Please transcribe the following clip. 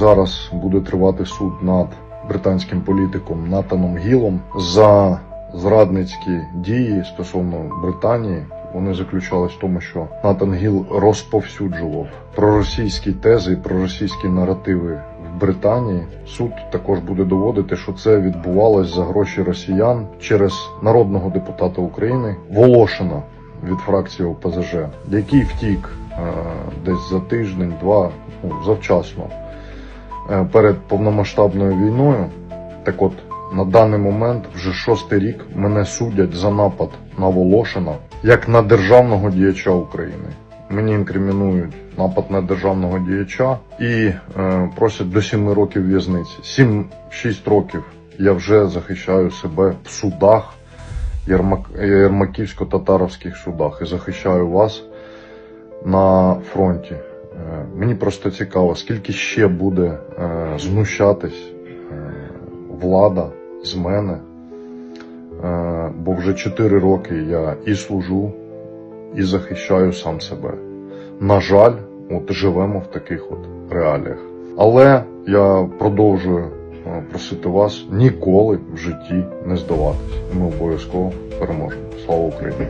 зараз буде тривати суд над британським політиком Натаном Гілом за зрадницькі дії стосовно Британії. Вони заключались в тому, що Натан Гіл розповсюджував проросійські тези проросійські наративи в Британії. Суд також буде доводити, що це відбувалось за гроші росіян через народного депутата України Волошина від фракції ОПЗЖ, який втік е, десь за тиждень-два, ну, завчасно перед повномасштабною війною. Так от, на даний момент, вже шостий рік, мене судять за напад на Волошина як на державного діяча України. Мені інкримінують напад на державного діяча і е, просять до 7 років в'язниці. 7-6 років я вже захищаю себе в судах, Єрмак, Єрмаківсько-татаровських судах і захищаю вас на фронті. Е, Мені просто цікаво, скільки ще буде е, знущатись е, влада з мене. Бо вже 4 роки я і служу, і захищаю сам себе. На жаль, от живемо в таких от реаліях. Але я продовжую просити вас ніколи в житті не здаватись. Ми обов'язково переможемо. Слава Україні!